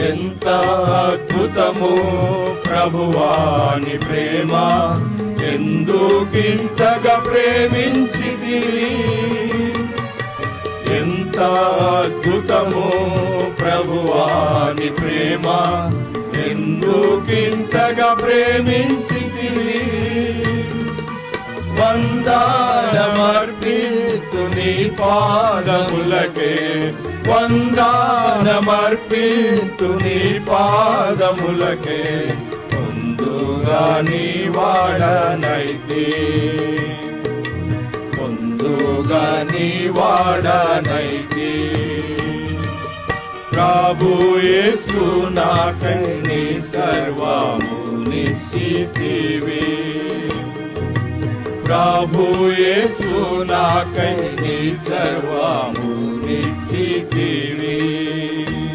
ఎంత అద్భుతము ప్రభువాని ప్రేమ. ఎందుకింతగా ప్రేమించితివి ఎంత అద్భుతము ప్రభువాని ప్రేమ. ఎందుకింతగా ప్రేమించితివి వందా పాదములకే వందానమర్పితు నీ పాదములకే. ముందుగా నీ వాడనైతే ముందుగా నీ వాడనైతే ప్రభు యేసు నాకై నీ సర్వము నిశ్చితివి ప్రభు యేసు నాకై నీ సర్వము నిశ్చితివి